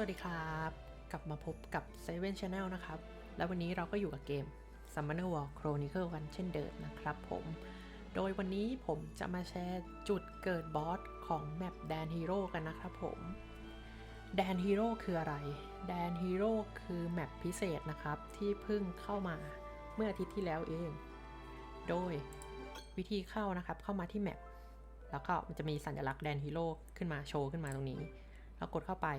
สวัสดีครับ กลับมาพบกับ Seven Channel นะครับ แล้ววันนี้เราก็อยู่กับเกม Summoner War Chronicle กันเช่นเดิมนะครับผม โดยวันนี้ผมจะมาแชร์จุดเกิดบอสของแมปแดนฮีโร่กันนะครับผม แดนฮีโร่คืออะไร แดนฮีโร่คือแมปพิเศษนะครับ ที่เพิ่งเข้ามาเมื่ออาทิตย์ที่แล้วเอง โดยวิธีเข้านะครับเข้ามาที่แมปแล้วก็มันจะมีสัญลักษณ์แดนฮีโร่ขึ้นมาโชว์ขึ้นมาตรงนี้ แล้วกดเข้าไป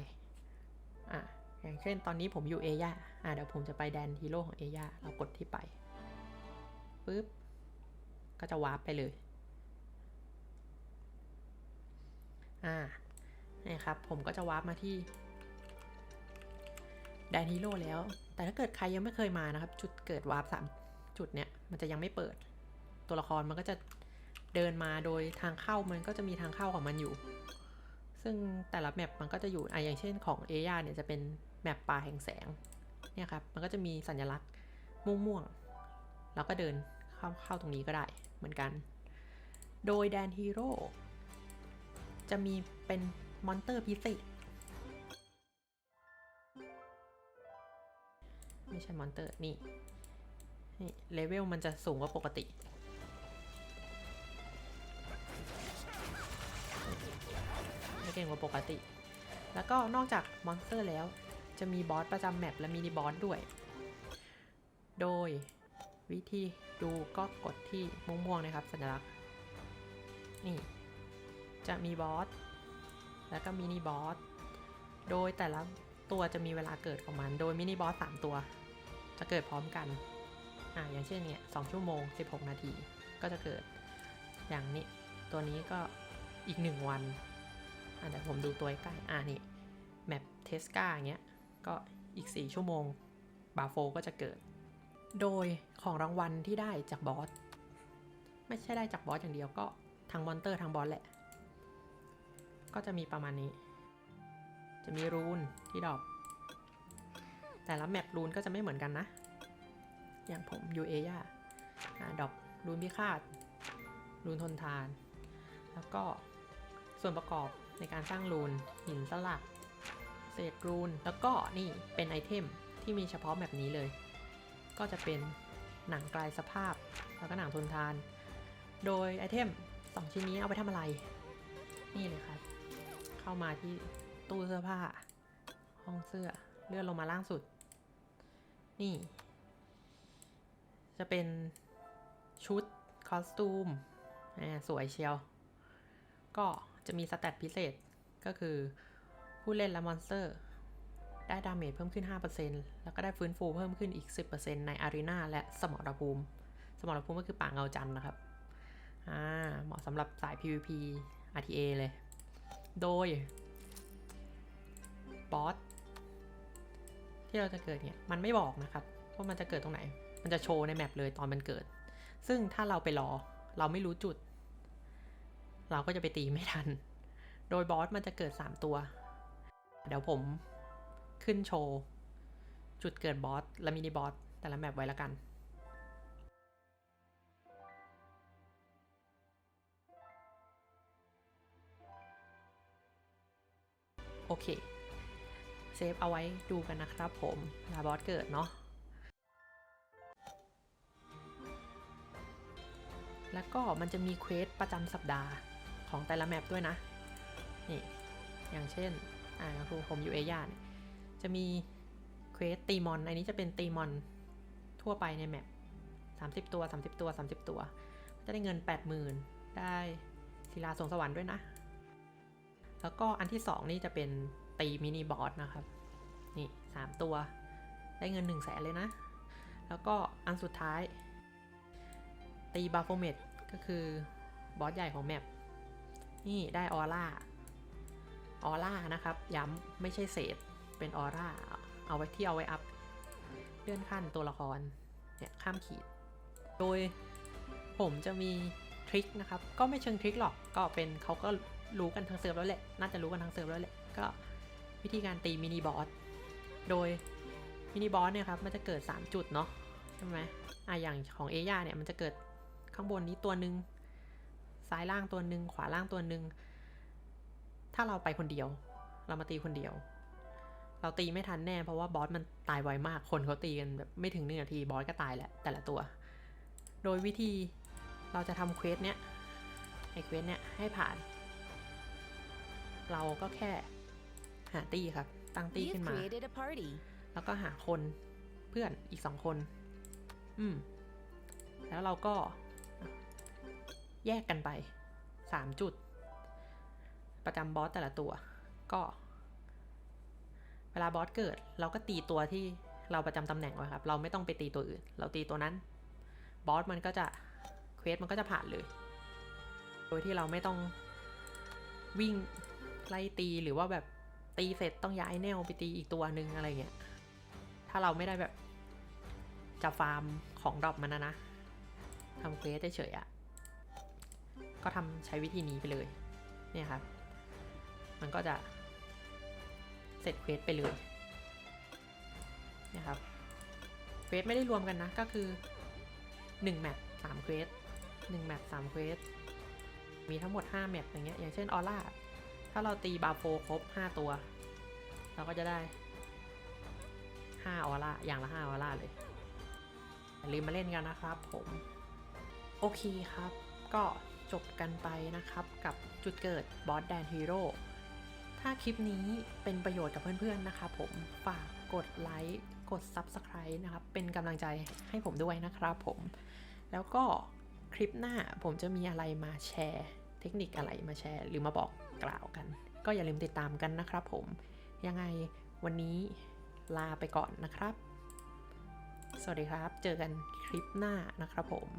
อะอย่างเช่นตอนนี้ผมอยู่เอย่าอะเดี๋ยวผมจะไปแดนฮีโร่ของเอย่าเรากดที่ไปปึ๊บก็จะวาร์ปไปเลย อ่านี่ครับ ผมก็จะวาร์ปมาที่แดนฮีโร่แล้ว แต่ถ้าเกิดใครยังไม่เคยมานะครับ จุดเกิดวาร์ปสามจุดเนี้ยมันจะยังไม่เปิด ตัวละครมันก็จะเดินมาโดยทางเข้ามันก็จะมีทางเข้าของมันอยู่ ซึ่งแต่ละแมปมันก็จะอยู่อะอย่างเช่นของเอย่าเนี่ยจะเป็นแมปป่าแห่งแสงเนี่ยครับมันก็จะมีสัญลักษณ์ม่วงๆแล้วก็เดินเข้าเข้าตรงนี้ก็ได้เหมือนกัน โดยแดนฮีโร่จะมีเป็นมอนเตอร์พิเศษไม่ใช่มอนเตอร์นี่นี่เลเวลมันจะสูงกว่าปกติ ก่งกว่าปกติ แล้วก็นอกจากมอนสเตอร์แล้ว จะมีบอสประจำแมปและมินิบอสด้วย โดยวิธีดูก็กดที่ม่วงๆนะครับสัญลักษณ์ นี่ จะมีบอส แล้วก็มินิบอส โดยแต่ละตัวจะมีเวลาเกิดของมัน โดยมินิบอส 3 ตัว จะเกิดพร้อมกัน อ่าอย่างเช่นเนี่ย2ชั่วโมง 16 นาที ก็จะเกิด อย่างนี้ ตัวนี้ก็อีก 1 วัน อะเดี๋ยวผมดูตัวใกล้อ่านี่แมปเทสกาอย่างเงี้ย ก็อีก 4 ชั่วโมงบาโฟก็จะเกิด โดยของรางวัลที่ได้จากบอส ไม่ใช่ได้จากบอสอย่างเดียวก็ทั้งมอนเตอร์ทั้งบอสแหละ ก็จะมีประมาณนี้ จะมีรูนที่ดรอปแต่ละแมปรูนก็จะไม่เหมือนกันนะ อย่างผมยูเอย่าดรอปรูนพิฆาตรูนทนทาน แล้วก็ส่วนประกอบ ในการสร้างรูนหินสลักเศษรูน แล้วก็นี่เป็นไอเทมที่มีเฉพาะแบบนี้เลย ก็จะเป็นหนังกลายสภาพ แล้วก็หนังทนทาน โดยไอเทม2ชิ้นนี้เอาไปทำอะไร นี่เลยครับ เข้ามาที่ตู้เสื้อผ้า ห้องเสื้อเลื่อนลงมาล่างสุด นี่ จะเป็นชุด คอสตูม สวยเชียว ก็ จะมีสแตทพิเศษก็คือผู้เล่นและมอนสเตอร์ ได้ดาเมจเพิ่มขึ้น 5%แล้วก็ได้ฟื้นฟูเพิ่มขึ้นอีก 10%ในอารีนาและสมรภูมิ สมรภูมิก็คือป่าเงาจันทร์นะครับ อ่า เหมาะสำหรับสาย PVP RTA เลย โดยบอสที่เราจะเกิดเนี่ย มันไม่บอกนะครับว่ามันจะเกิดตรงไหน มันจะโชว์ในแมปเลยตอนมันเกิด ซึ่งถ้าเราไปรอเราไม่รู้จุด เราก็จะไปตีไม่ทัน โดยบอสมันจะเกิด 3 ตัว เดี๋ยวผมขึ้นโชว์ จุดเกิดบอสและมินิบอสแต่ละแมปไว้ล้วกันโอเค เซฟเอาไว้ดูกันนะครับผมลาบอสเกิดเนาะ แล้วก็มันจะมีเควสประจำสัปดาห์ ของแต่ละแมปด้วยนะ นี่อย่างเช่น อ่าครูผมอยู่เอย่าเนี่ยจะมีเควสตีมอน อันนี้จะเป็นตีมอนทั่วไปในแมป30 ตัว 30 ตัว 30 ตัว จะได้เงิน 80,000 ได้ศิลาสวงสวรรค์ด้วยนะ แล้วก็อันที่ 2 นี่จะเป็นตีมินิบอสนะครับ นี่ 3 ตัว ได้เงิน 1 0 0 0 0แสนเลยนะ แล้วก็อันสุดท้าย ตีบาโฟเมตก็คือบอสใหญ่ของแมป นี่ได้ออร่า ออร่านะครับ ย้ำไม่ใช่เศษ เป็นออร่า เอาไว้ที่เอาไว้อัพ เลื่อนขั้นตัวละคร เนี่ยข้ามขีด โดยผมจะมีทริคนะครับ ก็ไม่เชิงทริคหรอก ก็เป็นเขาก็รู้กันทั้งเซิร์ฟแล้วแหละ น่าจะรู้กันทั้งเซิร์ฟแล้วแหละ ก็วิธีการตีมินิบอส โดยมินิบอสเนี่ยครับ มันจะเกิด 3 จุดเนาะ ใช่ไหมอะอย่างของเอย่าเนี่ย มันจะเกิดข้างบนนี้ตัวหนึ่ง ซ้ายล่างตัวหนึ่งขวาล่างตัวหนึ่งถ้าเราไปคนเดียว เรามาตีคนเดียว เราตีไม่ทันแน่เพราะว่าบอสมันตายไวมากคนเขาตีกันแบบไม่ถึงหนึ่งนาทีบอสก็ตายแล้วแต่ละตัว โดยวิธีเราจะทำเควสเนี้ยไอเควสเนี้ยให้ผ่าน เราก็แค่หาตีครับ ตั้งตี You've ขึ้นมา created a party. แล้วก็หาคนเพื่อนอีกสองคน อืม แล้วเราก็ แยกกันไปสามจุด ประจำบอสแต่ละตัว ก็ เวลาบอสเกิด เราก็ตีตัวที่เราประจำตำแหน่งไว้ครับ เราไม่ต้องไปตีตัวอื่น เราตีตัวนั้น บอสมันก็จะเควสมันก็จะผ่านเลย โดยที่เราไม่ต้องวิ่งไล่ตีหรือว่าแบบตีเสร็จต้องย้ายแนวไปตีอีกตัวหนึ่งอะไรเงี้ย ถ้าเราไม่ได้แบบจะฟาร์มของดรอปมันนะนะทำเควสเฉยๆอะ่ะ ก็ทำใช้วิธีนี้ไปเลยเนี่ยครับ มันก็จะเสร็จเควสไปเลยเนี่ยครับเควสไม่ได้รวมกันนะก็คือ1แมป3เควส1แมป3เควสมีทั้งหมด 5 แมปอย่างเงี้ยอย่างเช่นออร่าถ้าเราตีบาโฟครบ 5 ตัว เราก็จะได้ 5 ออร่าอย่างละ 5 ออร่าเลยอย่าลืมมาเล่นกันนะครับผม โอเคครับ ก็ จบกันไปนะครับ กับจุดเกิดบอสแดนฮีโร่ถ้าคลิปนี้เป็นประโยชน์กับเพื่อนๆนะครับผมฝากกดไลค์กด Subscribe นะครับ เป็นกำลังใจให้ผมด้วยนะครับผม แล้วก็คลิปหน้าผมจะมีอะไรมาแชร์ เทคนิคอะไรมาแชร์ หรือมาบอกกล่าวกัน ก็อย่าลืมติดตามกันนะครับผม ยังไงวันนี้ลาไปก่อนนะครับ สวัสดีครับ เจอกันคลิปหน้านะครับผม